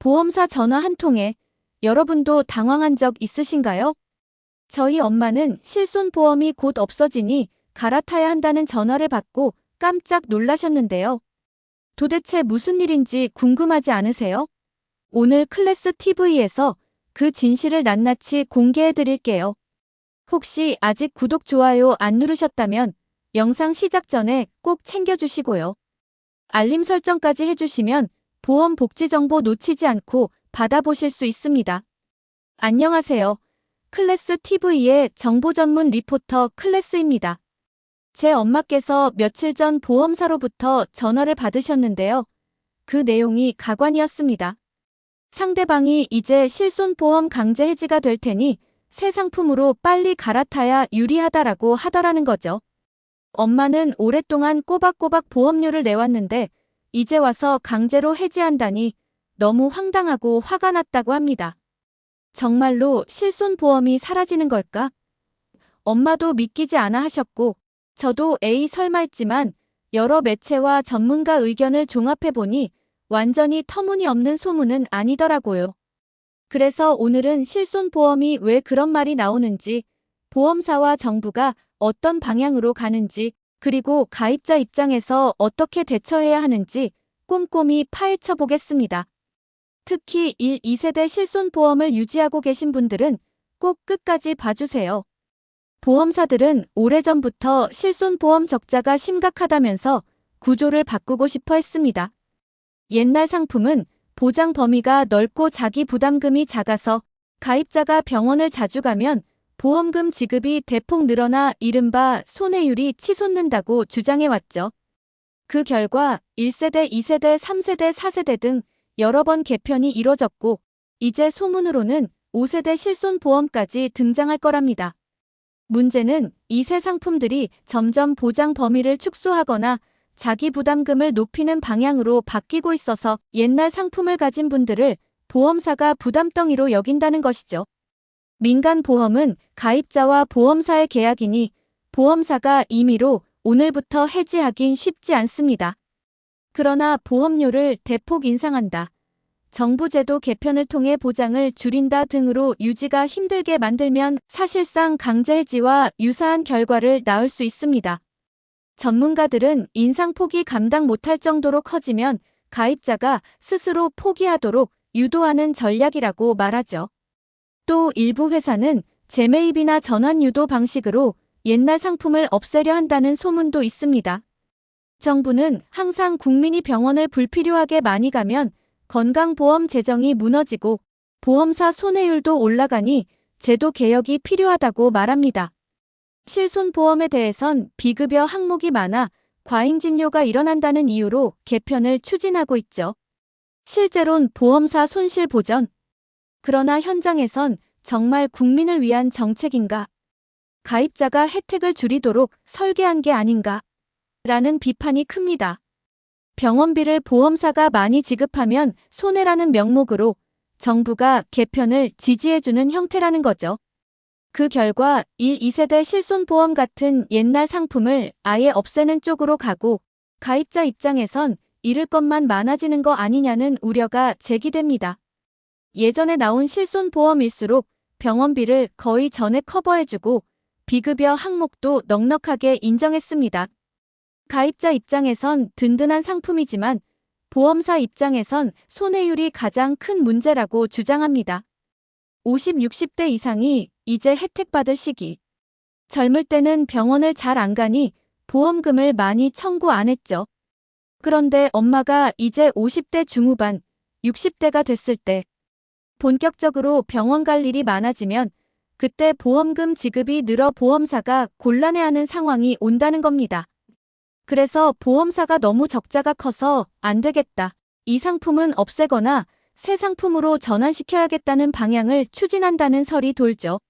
보험사 전화 한 통에 여러분도 당황한 적 있으신가요? 저희 엄마는 실손보험이 곧 없어지니 갈아타야 한다는 전화를 받고 깜짝 놀라셨는데요. 도대체 무슨 일인지 궁금하지 않으세요? 오늘 클래스 TV에서 그 진실을 낱낱이 공개해 드릴게요. 혹시 아직 구독, 좋아요 안 누르셨다면 영상 시작 전에 꼭 챙겨주시고요. 알림 설정까지 해주시면 보험 복지 정보 놓치지 않고 받아보실 수 있습니다. 안녕하세요. 클래스 TV의 정보 전문 리포터 클래스입니다. 제 엄마께서 며칠 전 보험사로부터 전화를 받으셨는데요. 그 내용이 가관이었습니다. 상대방이 이제 실손보험 강제 해지가 될 테니 새 상품으로 빨리 갈아타야 유리하다라고 하더라는 거죠. 엄마는 오랫동안 꼬박꼬박 보험료를 내왔는데 이제 와서 강제로 해지한다니 너무 황당하고 화가 났다고 합니다. 정말로 실손보험이 사라지는 걸까? 엄마도 믿기지 않아 하셨고 저도 에이 설마 했지만 여러 매체와 전문가 의견을 종합해보니 완전히 터무니없는 소문은 아니더라고요. 그래서 오늘은 실손보험이 왜 그런 말이 나오는지, 보험사와 정부가 어떤 방향으로 가는지, 그리고 가입자 입장에서 어떻게 대처해야 하는지 꼼꼼히 파헤쳐 보겠습니다. 특히 1, 2세대 실손보험을 유지하고 계신 분들은 꼭 끝까지 봐주세요. 보험사들은 오래전부터 실손보험 적자가 심각하다면서 구조를 바꾸고 싶어 했습니다. 옛날 상품은 보장 범위가 넓고 자기 부담금이 작아서 가입자가 병원을 자주 가면 보험금 지급이 대폭 늘어나 이른바 손해율이 치솟는다고 주장해왔죠. 그 결과 1세대, 2세대, 3세대, 4세대 등 여러 번 개편이 이뤄졌고 이제 소문으로는 5세대 실손보험까지 등장할 거랍니다. 문제는 이 새 상품들이 점점 보장 범위를 축소하거나 자기 부담금을 높이는 방향으로 바뀌고 있어서 옛날 상품을 가진 분들을 보험사가 부담덩이로 여긴다는 것이죠. 민간 보험은 가입자와 보험사의 계약이니 보험사가 임의로 오늘부터 해지하긴 쉽지 않습니다. 그러나 보험료를 대폭 인상한다. 정부 제도 개편을 통해 보장을 줄인다 등으로 유지가 힘들게 만들면 사실상 강제 해지와 유사한 결과를 낳을 수 있습니다. 전문가들은 인상폭이 감당 못할 정도로 커지면 가입자가 스스로 포기하도록 유도하는 전략이라고 말하죠. 또 일부 회사는 재매입이나 전환 유도 방식으로 옛날 상품을 없애려 한다는 소문도 있습니다. 정부는 항상 국민이 병원을 불필요하게 많이 가면 건강보험 재정이 무너지고 보험사 손해율도 올라가니 제도 개혁이 필요하다고 말합니다. 실손보험에 대해선 비급여 항목이 많아 과잉진료가 일어난다는 이유로 개편을 추진하고 있죠. 실제론 보험사 손실 보전. 그러나 현장에선 정말 국민을 위한 정책인가? 가입자가 혜택을 줄이도록 설계한 게 아닌가? 라는 비판이 큽니다. 병원비를 보험사가 많이 지급하면 손해라는 명목으로 정부가 개편을 지지해주는 형태라는 거죠. 그 결과 1, 2세대 실손보험 같은 옛날 상품을 아예 없애는 쪽으로 가고 가입자 입장에선 잃을 것만 많아지는 거 아니냐는 우려가 제기됩니다. 예전에 나온 실손보험일수록 병원비를 거의 전액 커버해주고 비급여 항목도 넉넉하게 인정했습니다. 가입자 입장에선 든든한 상품이지만 보험사 입장에선 손해율이 가장 큰 문제라고 주장합니다. 50, 60대 이상이 이제 혜택받을 시기. 젊을 때는 병원을 잘 안 가니 보험금을 많이 청구 안 했죠. 그런데 엄마가 이제 50대 중후반, 60대가 됐을 때 본격적으로 병원 갈 일이 많아지면 그때 보험금 지급이 늘어 보험사가 곤란해하는 상황이 온다는 겁니다. 그래서 보험사가 너무 적자가 커서 안 되겠다. 이 상품은 없애거나 새 상품으로 전환시켜야겠다는 방향을 추진한다는 설이 돌죠.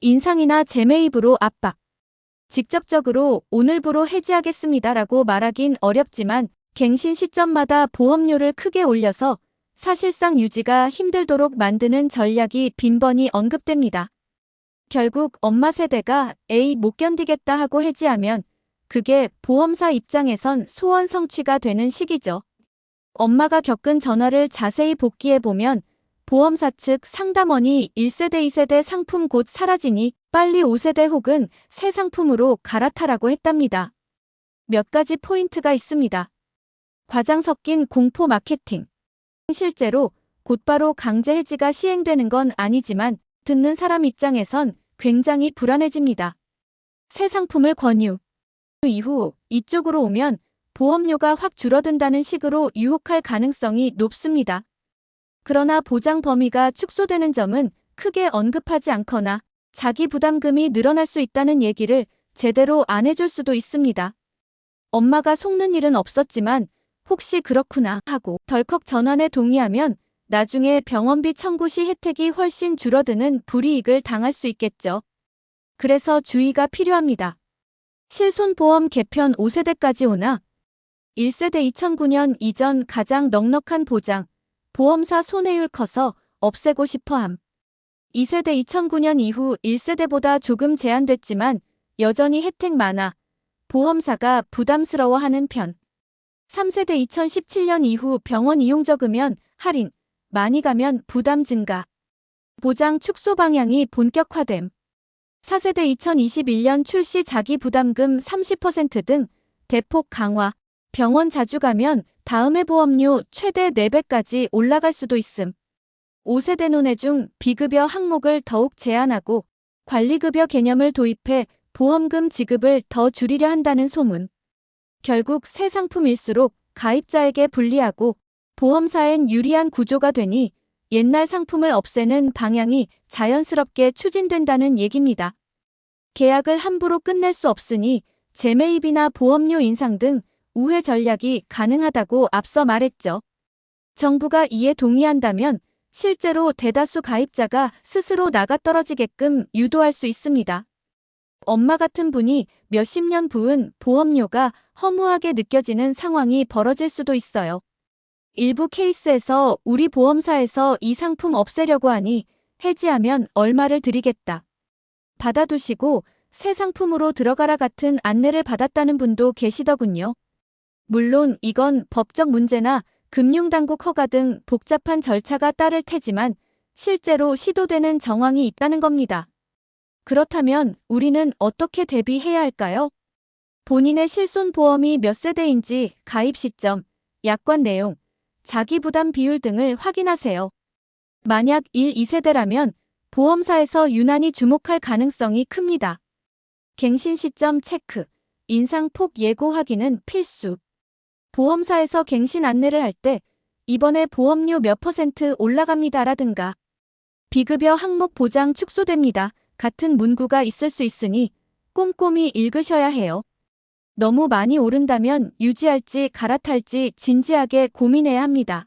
인상이나 재매입으로 압박. 직접적으로 오늘부로 해지하겠습니다라고 말하긴 어렵지만 갱신 시점마다 보험료를 크게 올려서 사실상 유지가 힘들도록 만드는 전략이 빈번히 언급됩니다. 결국 엄마 세대가 에이 못 견디겠다 하고 해지하면 그게 보험사 입장에선 소원 성취가 되는 시기죠. 엄마가 겪은 전화를 자세히 복기해보면 보험사 측 상담원이 1세대 2세대 상품 곧 사라지니 빨리 5세대 혹은 새 상품으로 갈아타라고 했답니다. 몇 가지 포인트가 있습니다. 과장 섞인 공포 마케팅. 실제로 곧바로 강제 해지가 시행되는 건 아니지만 듣는 사람 입장에선 굉장히 불안해집니다. 새 상품을 권유. 이후 이쪽으로 오면 보험료가 확 줄어든다는 식으로 유혹할 가능성이 높습니다. 그러나 보장 범위가 축소되는 점은 크게 언급하지 않거나 자기 부담금이 늘어날 수 있다는 얘기를 제대로 안 해줄 수도 있습니다. 엄마가 속는 일은 없었지만 혹시 그렇구나 하고 덜컥 전환에 동의하면 나중에 병원비 청구 시 혜택이 훨씬 줄어드는 불이익을 당할 수 있겠죠. 그래서 주의가 필요합니다. 실손보험 개편 5세대까지 오나 1세대 2009년 이전 가장 넉넉한 보장, 보험사 손해율 커서 없애고 싶어함. 2세대 2009년 이후 1세대보다 조금 제한됐지만 여전히 혜택 많아 보험사가 부담스러워하는 편. 3세대 2017년 이후 병원 이용 적으면 할인, 많이 가면 부담 증가. 보장 축소 방향이 본격화됨. 4세대 2021년 출시 자기 부담금 30%등 대폭 강화. 병원 자주 가면 다음해 보험료 최대 4배까지 올라갈 수도 있음. 5세대 논의 중 비급여 항목을 더욱 제한하고 관리급여 개념을 도입해 보험금 지급을 더 줄이려 한다는 소문. 결국 새 상품일수록 가입자에게 불리하고 보험사엔 유리한 구조가 되니 옛날 상품을 없애는 방향이 자연스럽게 추진된다는 얘기입니다. 계약을 함부로 끝낼 수 없으니 재매입이나 보험료 인상 등 우회 전략이 가능하다고 앞서 말했죠. 정부가 이에 동의한다면 실제로 대다수 가입자가 스스로 나가 떨어지게끔 유도할 수 있습니다. 엄마 같은 분이 몇십 년 부은 보험료가 허무하게 느껴지는 상황이 벌어질 수도 있어요. 일부 케이스에서 우리 보험사에서 이 상품 없애려고 하니 해지하면 얼마를 드리겠다. 받아두시고 새 상품으로 들어가라 같은 안내를 받았다는 분도 계시더군요. 물론 이건 법적 문제나 금융당국 허가 등 복잡한 절차가 따를 테지만 실제로 시도되는 정황이 있다는 겁니다. 그렇다면 우리는 어떻게 대비해야 할까요? 본인의 실손보험이 몇 세대인지 가입 시점, 약관 내용, 자기 부담 비율 등을 확인하세요. 만약 1, 2세대라면 보험사에서 유난히 주목할 가능성이 큽니다. 갱신 시점 체크, 인상폭 예고 확인은 필수. 보험사에서 갱신 안내를 할 때 이번에 보험료 몇 퍼센트 올라갑니다라든가 비급여 항목 보장 축소됩니다. 같은 문구가 있을 수 있으니 꼼꼼히 읽으셔야 해요. 너무 많이 오른다면 유지할지 갈아탈지 진지하게 고민해야 합니다.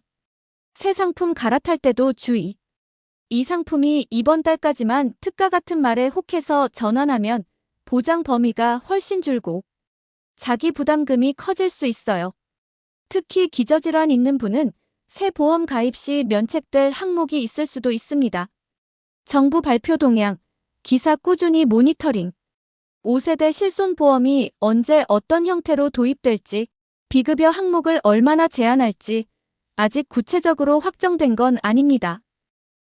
새 상품 갈아탈 때도 주의. 이 상품이 이번 달까지만 특가 같은 말에 혹해서 전환하면 보장 범위가 훨씬 줄고 자기 부담금이 커질 수 있어요. 특히 기저질환 있는 분은 새 보험 가입 시 면책될 항목이 있을 수도 있습니다. 정부 발표 동향, 기사 꾸준히 모니터링. 5세대 실손보험이 언제 어떤 형태로 도입될지, 비급여 항목을 얼마나 제한할지 아직 구체적으로 확정된 건 아닙니다.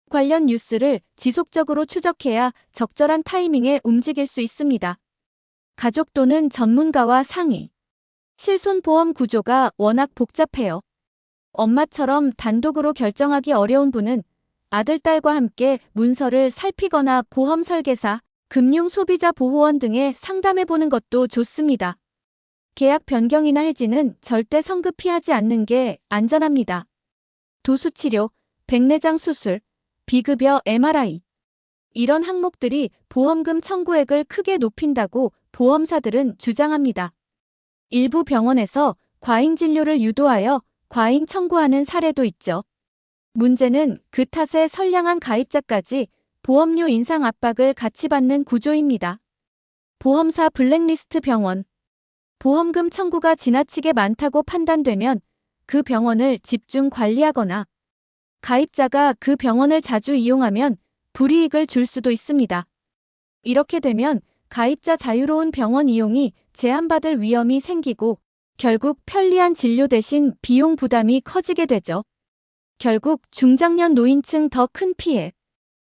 관련 뉴스를 지속적으로 추적해야 적절한 타이밍에 움직일 수 있습니다. 가족 또는 전문가와 상의. 실손보험 구조가 워낙 복잡해요. 엄마처럼 단독으로 결정하기 어려운 분은 아들, 딸과 함께 문서를 살피거나 보험 설계사, 금융 소비자 보호원 등에 상담해 보는 것도 좋습니다. 계약 변경이나 해지는 절대 성급히 하지 않는 게 안전합니다. 도수치료, 백내장 수술, 비급여 MRI. 이런 항목들이 보험금 청구액을 크게 높인다고 보험사들은 주장합니다. 일부 병원에서 과잉 진료를 유도하여 과잉 청구하는 사례도 있죠. 문제는 그 탓에 선량한 가입자까지 보험료 인상 압박을 같이 받는 구조입니다. 보험사 블랙리스트 병원. 보험금 청구가 지나치게 많다고 판단되면 그 병원을 집중 관리하거나 가입자가 그 병원을 자주 이용하면 불이익을 줄 수도 있습니다. 이렇게 되면 가입자 자유로운 병원 이용이 제한받을 위험이 생기고 결국 편리한 진료 대신 비용 부담이 커지게 되죠. 결국 중장년 노인층 더 큰 피해.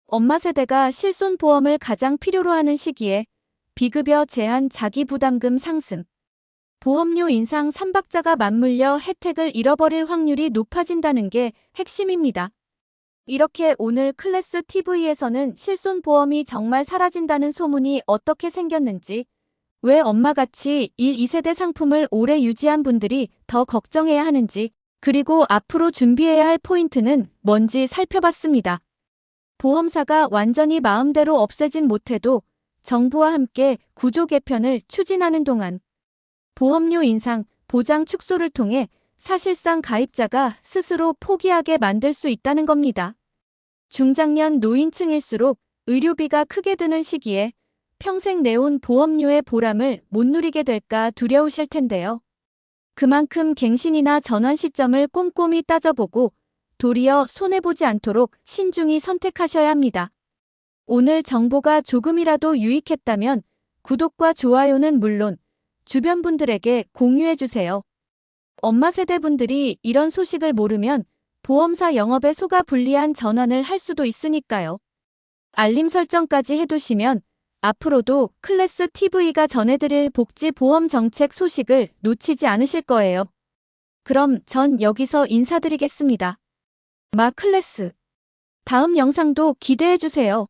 엄마 세대가 실손보험을 가장 필요로 하는 시기에 비급여 제한 자기부담금 상승. 보험료 인상 3박자가 맞물려 혜택을 잃어버릴 확률이 높아진다는 게 핵심입니다. 이렇게 오늘 클래스 TV에서는 실손보험이 정말 사라진다는 소문이 어떻게 생겼는지, 왜 엄마같이 1, 2세대 상품을 오래 유지한 분들이 더 걱정해야 하는지, 그리고 앞으로 준비해야 할 포인트는 뭔지 살펴봤습니다. 보험사가 완전히 마음대로 없애진 못해도 정부와 함께 구조 개편을 추진하는 동안 보험료 인상, 보장 축소를 통해 사실상 가입자가 스스로 포기하게 만들 수 있다는 겁니다. 중장년 노인층일수록 의료비가 크게 드는 시기에 평생 내온 보험료의 보람을 못 누리게 될까 두려우실 텐데요. 그만큼 갱신이나 전환 시점을 꼼꼼히 따져보고 도리어 손해보지 않도록 신중히 선택하셔야 합니다. 오늘 정보가 조금이라도 유익했다면 구독과 좋아요는 물론 주변 분들에게 공유해주세요. 엄마 세대 분들이 이런 소식을 모르면 보험사 영업에 속아 불리한 전환을 할 수도 있으니까요. 알림 설정까지 해두시면 앞으로도 클래스 TV가 전해드릴 복지 보험 정책 소식을 놓치지 않으실 거예요. 그럼 전 여기서 인사드리겠습니다. 마 클래스. 다음 영상도 기대해주세요.